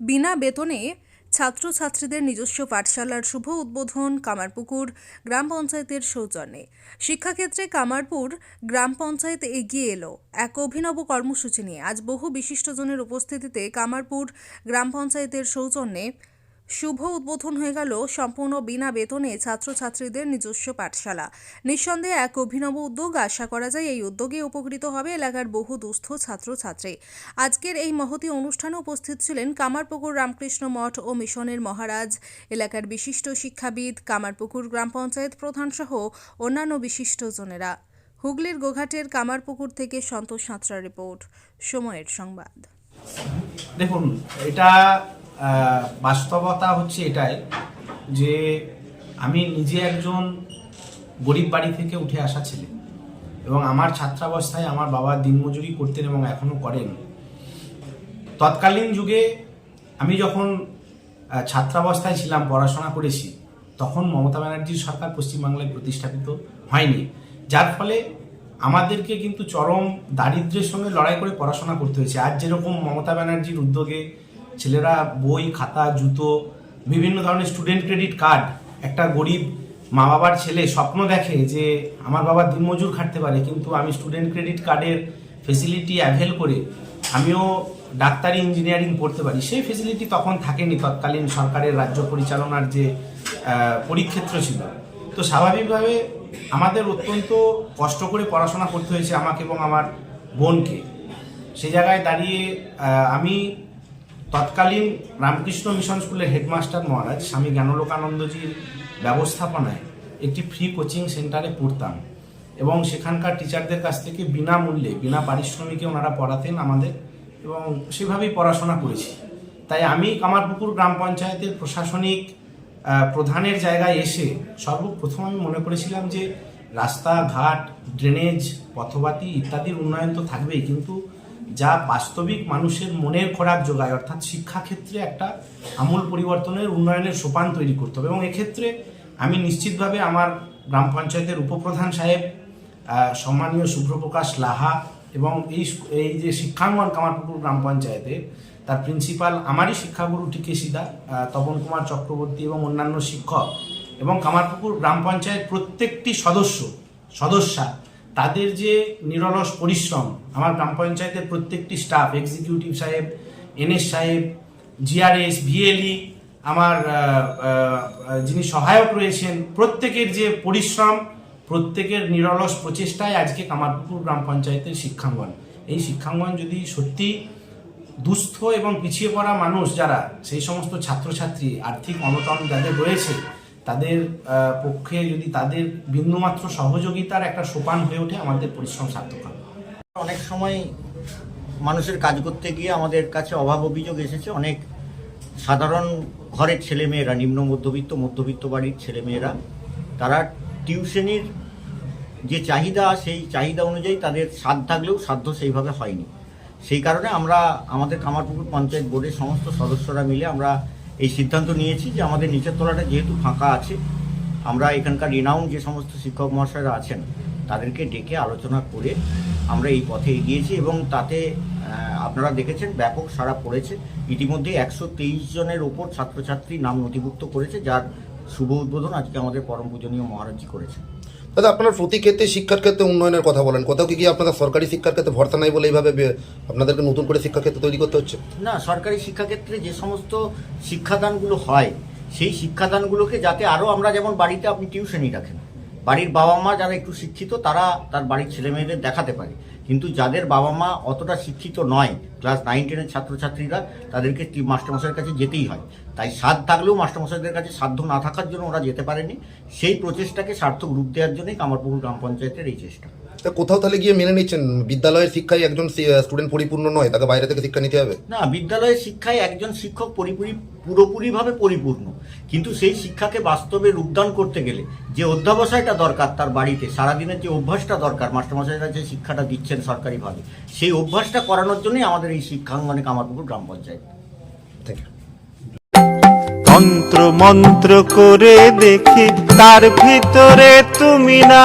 বিনা বেতনে ছাত্রছাত্রীদের নিজস্ব পাঠশালার শুভ উদ্বোধন কামারপুকুর গ্রাম পঞ্চায়েতের সৌজন্যে। শিক্ষাক্ষেত্রে কামারপুর গ্রাম পঞ্চায়েত এগিয়ে এলো এক অভিনব কর্মসূচি নিয়ে। আজ বহু বিশিষ্টজনের উপস্থিতিতে কামারপুর গ্রাম পঞ্চায়েতের সৌজন্যে শুভ উদ্বোধন হয়ে গেল সম্পূর্ণ বিনা বেতনে ছাত্রছাত্রীদের নিজস্ব পাঠশালা। নিঃসন্দেহে এক অভিনব উদ্যোগ। আশা করা যায় এই উদ্যোগে উপকৃত হবে এলাকার বহু দুস্থ ছাত্রছাত্রী। আজকের এই মহতী অনুষ্ঠানে উপস্থিত ছিলেন কামারপুকুর রামকৃষ্ণ মঠ ও মিশনের মহারাজ, এলাকার বিশিষ্ট শিক্ষাবিদ, কামারপুকুর গ্রাম পঞ্চায়েত প্রধান সহ অন্যান্য বিশিষ্টজনেরা হুগলির গোঘাটের কামারপুকুর থেকে সন্তোষ সাঁতরা রিপোর্ট। সময়ের সংবাদ। দেখুন, এটা বাস্তবতা হচ্ছে এটাই যে আমি নিজে একজন গরিব বাড়ি থেকে উঠে আসা ছেলে এবং আমার ছাত্রাবস্থায় আমার বাবা দিনমজুরি করতেন এবং এখনও করেন। তৎকালীন যুগে আমি যখন ছাত্রাবস্থায় ছিলাম, পড়াশোনা করেছি, তখন মমতা ব্যানার্জির সরকার পশ্চিমবাংলায় প্রতিষ্ঠাপিত হয়নি। যার ফলে আমাদেরকে কিন্তু চরম দারিদ্র্যের সঙ্গে লড়াই করে পড়াশোনা করতে হয়েছে। আজ যেরকম মমতা ব্যানার্জির উদ্যোগে ছেলেরা বই, খাতা, জুতো, বিভিন্ন ধরনের স্টুডেন্ট ক্রেডিট কার্ড একটা গরিব মা বাবার ছেলে স্বপ্ন দেখে যে আমার বাবা দিনমজুর খাটতে পারে, কিন্তু আমি স্টুডেন্ট ক্রেডিট কার্ডের ফেসিলিটি অ্যাভেল করে আমিও ডাক্তারি ইঞ্জিনিয়ারিং পড়তে পারি। সেই ফেসিলিটি তখন থাকেনি তৎকালীন সরকারের রাজ্য পরিচালনার যে পরিক্ষেত্র ছিল। তো স্বাভাবিকভাবে আমাদের অত্যন্ত কষ্ট করে পড়াশোনা করতে হয়েছে আমাকে এবং আমার বোনকে। সে জায়গায় দাঁড়িয়ে আমি তৎকালীন রামকৃষ্ণ মিশন স্কুলের হেডমাস্টার মহারাজ স্বামী জ্ঞানলোকানন্দজির ব্যবস্থাপনায় একটি ফ্রি কোচিং সেন্টারে পড়তাম এবং সেখানকার টিচারদের কাছ থেকে বিনামূল্যে, বিনা পারিশ্রমিকে ওনারা পড়াতেন আমাদের এবং সেভাবেই পড়াশোনা করেছি। তাই আমি কামারপুকুর গ্রাম পঞ্চায়েতের প্রশাসনিক প্রধানের জায়গায় এসে সর্বপ্রথম আমি মনে করেছিলাম যে রাস্তাঘাট ড্রেনেজ পথবাতি ইত্যাদির উন্নয়ন তো থাকবেই, কিন্তু যা বাস্তবিক মানুষের মনের খোরাক যোগায়, অর্থাৎ শিক্ষাক্ষেত্রে একটা আমূল পরিবর্তনের, উন্নয়নের সোপান তৈরি করতে হবে। এবং এক্ষেত্রে আমি নিশ্চিতভাবে আমার গ্রাম পঞ্চায়েতের উপপ্রধান সাহেব সম্মানীয় শুভ্রপ্রকাশ লাহা এবং এই এই যে শিক্ষাঙ্গন কামারপুকুর গ্রাম পঞ্চায়েতে, তার প্রিন্সিপাল আমারই শিক্ষাগুরু টিকে সিদা তপন কুমার চক্রবর্তী এবং অন্যান্য শিক্ষক এবং কামারপুকুর গ্রাম পঞ্চায়েত প্রত্যেকটি সদস্য, সদস্যা তাদের যে নিরলস পরিশ্রম আমার গ্রাম পঞ্চায়েতের প্রত্যেকটি স্টাফ এক্সিকিউটিভ সাহেব এনএস সাহেব জিআরএস ভিএলই আমার আহ, আহ, যিনি সহায়ক রয়েছেন প্রত্যেকের যে পরিশ্রম প্রত্যেকের নিরলস প্রচেষ্টায় আজকে কামারপুকুর গ্রাম পঞ্চায়েতের শিক্ষাঙ্গন। এই শিক্ষাঙ্গন যদি সত্যি দুস্থ এবং পিছিয়ে পড়া মানুষ যারা সেই সমস্ত ছাত্রছাত্রী আর্থিক অনটন যাদের রয়েছে তাদের পক্ষে যদি তাদের বিন্দুমাত্র সহযোগিতার একটা সোপান হয়ে ওঠে, আমাদের পরিশ্রম সার্থক হবে। অনেক সময় মানুষের কাজ করতে গিয়ে আমাদের কাছে অভাব অভিযোগ এসেছে। অনেক সাধারণ ঘরের ছেলেমেয়েরা, নিম্ন মধ্যবিত্ত মধ্যবিত্ত বাড়ির ছেলেমেয়েরা, তারা টিউশনির যে চাহিদা, সেই চাহিদা অনুযায়ী তাদের স্বাদ থাকলেও সাধ্য সেইভাবে হয়নি। সেই কারণে আমরা আমাদের কামারপুকুর পঞ্চায়েত বোর্ডের সমস্ত সদস্যরা মিলে আমরা এই সিদ্ধান্ত নিয়েছি যে আমাদের নিচের তলাটা যেহেতু ফাঁকা আছে, আমরা এখানকার রিনাউন যে সমস্ত শিক্ষক মহাশয়রা আছেন, তাদেরকে ডেকে আলোচনা করে আমরা এই পথে এগিয়েছি এবং তাতে আপনারা দেখেছেন ব্যাপক সারা পড়েছে। ইতিমধ্যে একশো তেইশ জনের ওপর ছাত্রছাত্রী নাম নথিভুক্ত করেছে, যার শুভ উদ্বোধন আজকে আমাদের পরম পূজনীয় মহারাজজি করেছে দাদা, আপনার প্রতি ক্ষেত্রে শিক্ষার ক্ষেত্রে উন্নয়নের কথা বলেন। কোথাও কি আপনাদের সরকারি শিক্ষার ক্ষেত্রে ভরসা নাই বলে এইভাবে আপনাদেরকে নতুন করে শিক্ষাক্ষেত্রে তৈরি করতে হচ্ছে? না, সরকারি শিক্ষাক্ষেত্রে যে সমস্ত শিক্ষাদানগুলো হয়, সেই শিক্ষাদানগুলোকে যাতে আরও আমরা যেমন বাড়িতে আপনি টিউশনই রাখেন। বাড়ির বাবা মা যারা একটু শিক্ষিত, তারা তার বাড়ির ছেলে মেয়েদের দেখাতে পারে। কিন্তু যাদের বাবা মা অতটা শিক্ষিত নয় ক্লাস নাইন টেনের ছাত্রছাত্রীরা তাদেরকে মাস্টারমশাইয়ের কাছে যেতেই হয়। তাই সাধ থাকলেও মাস্টারমশাইদের কাছে সাধ্য না থাকার জন্য ওরা যেতে পারেনি। সেই প্রচেষ্টাকে সার্থক রূপ দেওয়ার জন্যই কামারপুকুর গ্রাম পঞ্চায়েতের এই চেষ্টা। তা কোথাও তাহলে গিয়ে মেনে নিচ্ছেন? বিদ্যালয়ের শিক্ষায় একজন স্টুডেন্ট পরিপূর্ণ নয় তাকে বাইরে থেকে শিক্ষা নিতে হবে? না বিদ্যালয়ের শিক্ষায় একজন শিক্ষক পুরোপুরি পুরোপুরিভাবে পরিপূর্ণ। কিন্তু সেই শিক্ষাকে বাস্তবে রূপদান করতে গেলে যে অধ্যাবসায়টা দরকার তার বাড়িতে সারাদিনের যে অভ্যাসটা দরকার মাস্টারমশাইরা যে শিক্ষাটা দিচ্ছেন সরকারিভাবে সেই অভ্যাসটা করানোর জন্যই আমাদের এই শিক্ষাঙ্গনে কামারপুকুর গ্রাম পঞ্চায়েত। মন্ত্র তন্ত্র মন্ত্র করে দেখি তার ভিতরে তুমি না।